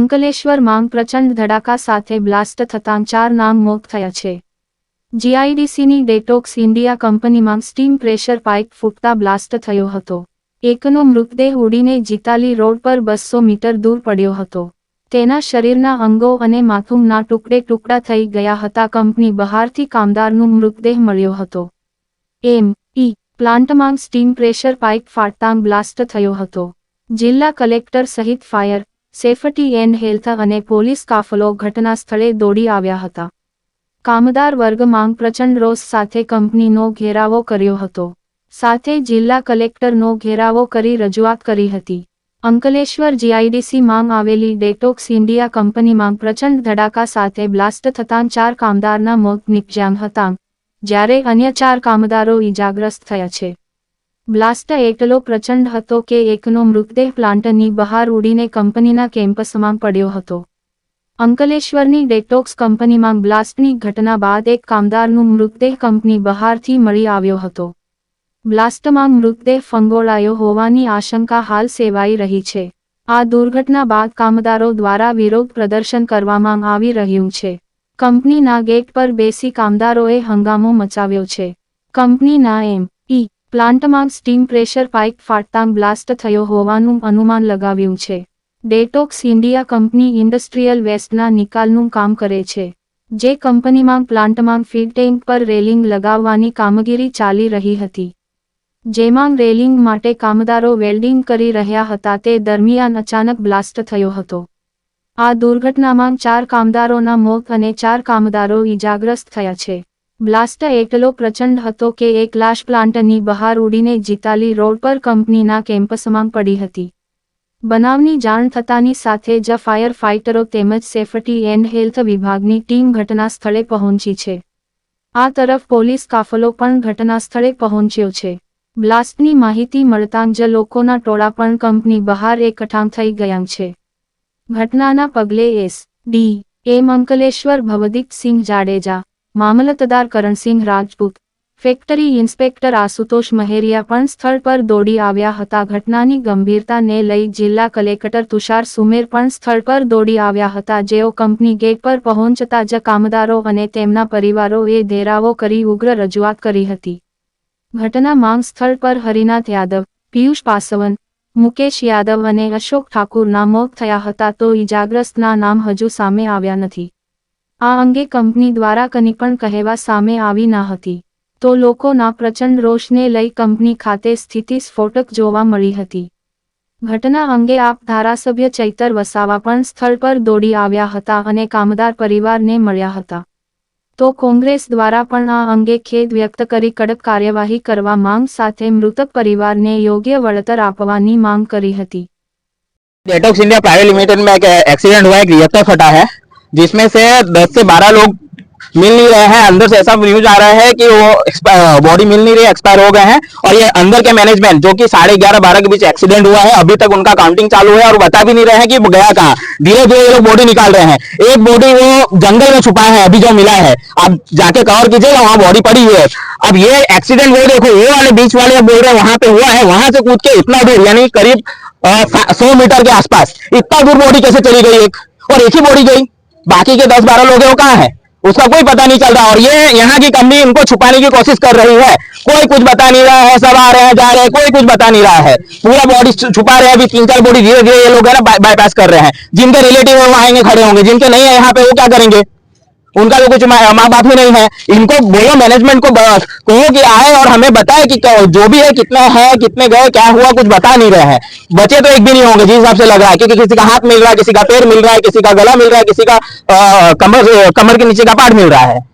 અંકલેશ્વર માંગ પ્રચંડ ધડાકા સાથે બ્લાસ્ટ થતાં ચાર નામ મોત થયા છે. જીઆઈડીસીની ડેટોક્સ ઇન્ડિયા કંપનીમાં સ્ટીમ પ્રેશર પાઇપ ફૂટતા બ્લાસ્ટ થયો હતો. એકનો મૃતદેહ ઉડીને જીતાલી રોડ પર બસો મીટર દૂર પડ્યો હતો. તેના શરીરના અંગો અને માથુંના ટુકડે ટુકડા થઈ ગયા હતા. કંપની બહારથી કામદારનું મૃતદેહ મળ્યો હતો. એમ. ઈ. પ્લાન્ટમાં સ્ટીમ પ્રેશર પાઇપ ફાટતાં બ્લાસ્ટ થયો હતો. જિલ્લા કલેક્ટર સહિત ફાયર સેફટી એન્ડ હેલ્થ અને પોલીસ કાફલો ઘટના સ્થળે દોડી આવ્યા હતા. કામદાર વર્ગ માંગ પ્રચંડ રોષ સાથે કંપનીનો ઘેરાવો કર્યો હતો. સાથે જિલ્લા કલેક્ટરનો ઘેરાવો કરી રજૂઆત કરી હતી. અંકલેશ્વર જીઆઈડીસી માંગ આવેલી ડેટોક્સ ઇન્ડિયા કંપનીમાં પ્રચંડ ધડાકા સાથે બ્લાસ્ટ થતાં ચાર કામદારના મોત નિપજ્યા હતા, જ્યારે અન્ય ચાર કામદારો ઇજાગ્રસ્ત થયા છે. બ્લાસ્ટ એટલો પ્રચંડ હતો કે એકનો મૃતદેહ પ્લાન્ટની બહાર ઉડીને કંપનીના કેમ્પસમાં પડ્યો હતો. અંકલેશ્વરની ડેટોક્સ કંપનીમાં બ્લાસ્ટની ઘટના બાદ એક કામદારનું મૃતદેહ કંપની બહારથી મળી આવ્યો હતો. બ્લાસ્ટમાં મૃતદેહ ફંગોળાયો હોવાની આશંકા હાલ સેવાઈ રહી છે. આ દુર્ઘટના બાદ કામદારો દ્વારા વિરોધ પ્રદર્શન કરવામાં આવી રહ્યું છે. કંપનીના ગેટ પર બેસી કામદારોએ હંગામો મચાવ્યો છે. કંપનીના એમ. પ્લાન્ટમાં સ્ટીમ પ્રેશર પાઇપ ફાટતાં બ્લાસ્ટ થયો હોવાનું અનુમાન લગાવ્યું છે. ડેટોક્સ ઇન્ડિયા કંપની ઇન્ડસ્ટ્રીયલ વેસ્ટના નિકાલનું કામ કરે છે. જે કંપનીમાં પ્લાન્ટમાં ફીડ ટેન્ક પર રેલિંગ લગાવવાની કામગીરી ચાલી રહી હતી. જેમાં રેલિંગ માટે કામદારો વેલ્ડિંગ કરી રહ્યા હતા તે દરમિયાન અચાનક બ્લાસ્ટ થયો હતો. આ દુર્ઘટનામાં ચાર કામદારોના મોત અને ચાર કામદારો ઇજાગ્રસ્ત થયા છે. બ્લાસ્ટ એટલો પ્રચંડ હતો કે એક લાશ પ્લાન્ટની બહાર ઉડીને જીતાલી રોડ પર કંપનીના કેમ્પસમાં પડી હતી. બનાવની જાણ થતાની સાથે જ ફાયર ફાઇટરો તેમજ સેફટી એન્ડ હેલ્થ વિભાગની ટીમ ઘટના સ્થળે પહોંચી છે. આ તરફ પોલીસ કાફલો પણ ઘટના સ્થળે પહોંચ્યો છે. બ્લાસ્ટની માહિતી મળતાં જ લોકોના ટોળા પણ કંપની બહાર એકઠા થઈ ગયા છે. ઘટનાના પગલે S. D. M. Ankleshwar Bhavdipsinh Jadeja મામલતદાર કરણસિંહ રાજપૂત, ફેક્ટરી ઇન્સ્પેક્ટર આશુતોષ મહેરિયા પણ સ્થળ પર દોડી આવ્યા હતા. ઘટનાની ગંભીરતાને લઈ જિલ્લા કલેક્ટર તુષાર સુમેર પણ સ્થળ પર દોડી આવ્યા હતા. જેઓ કંપની ગેટ પર પહોંચતા જ કામદારો અને તેમના પરિવારોએ ધેરાવો કરી ઉગ્ર રજૂઆત કરી હતી. ઘટના માંગ સ્થળ પર હરિનાથ યાદવ, પિયુષ પાસવન, મુકેશ યાદવ અને અશોક ઠાકુરના મોત થયા હતા તો ઇજાગ્રસ્તના નામ હજુ સામે આવ્યા નથી. આ અંગે કંપની દ્વારા કની પણ કહેવા સામે આવી ન હતી તો લોકોના પ્રચંડ રોષને લઈ કંપની ખાતે સ્થિતિ સ્ફોટક જોવા મળી હતી ઘટના અંગે આપ ધારાસભ્ય ચૈતર વસાવા પણ સ્થળ પર દોડી આવ્યા હતા અને કામદાર પરિવારને મળ્યા હતા તો કોંગ્રેસ દ્વારા પણ આ અંગે ખેદ વ્યક્ત કરી કડક કાર્યવાહી કરવા માંગ સાથે મૃતક પરિવારને યોગ્ય વળતર આપવાની માંગ કરી હતી डेटॉक्स इंडिया प्राइवेट लिमिटेड में एक एक्सीडेंट हुआ एक रिएक्टर फटा है जिसमें से 10 से 12 लोग मिल नहीं रहे हैं। अंदर से ऐसा न्यूज़ आ रहा है कि वो बॉडी मिल नहीं रही एक्सपायर हो गए हैं। और ये अंदर के मैनेजमेंट जो कि साढ़े ग्यारह बारह के बीच एक्सीडेंट हुआ है, अभी तक उनका काउंटिंग चालू है और बता भी नहीं रहे हैं कि गया कहाँ। धीरे धीरे ये लोग बॉडी निकाल रहे हैं। एक बॉडी वो जंगल में छुपा है, अभी जो मिला है। आप जाके कवर कीजिएगा वहाँ बॉडी पड़ी हुई है। अब ये एक्सीडेंट वो देखो वो वाले बीच वाले बोल रहे हैं, वहाँ पे हुआ है, वहाँ से कूद के इतना दूर, यानी करीब सौ मीटर के आसपास, इतना दूर बॉडी कैसे चली गई एक? और एक ही बॉडी गई। बाकी के दस बारह लोग कहा है। उसका कोई पता नहीं चल रहा। और ये यहाँ की कंपनी इनको छुपाने की कोशिश कर रही है। कोई कुछ बता नहीं रहा है, सब आ रहे हैं, जा रहे हैं, कोई कुछ बता नहीं रहा है। पूरा बॉडी छुपा रहे हैं, अभी तीन चार बॉडी धीरे धीरे ये लोग है ना बाईपास कर रहे हैं। जिनके रिलेटिव वो आएँगे, खड़े होंगे। जिनके नहीं है, यहाँ पे वो क्या करेंगे? उनका तो कुछ माँ बाप ही नहीं है। इनको बोलो मैनेजमेंट को कहो कि आए और हमें बताए कि जो भी है, कितना है, कितने गए, क्या हुआ, कुछ बता नहीं रहे हैं। बचे तो एक भी नहीं होंगे, जिस हिसाब से लग रहा है, क्योंकि किसी का हाथ मिल रहा है, किसी का पैर मिल रहा है, किसी का गला मिल रहा है, किसी का कमर कमर के नीचे का पार्ट मिल रहा है।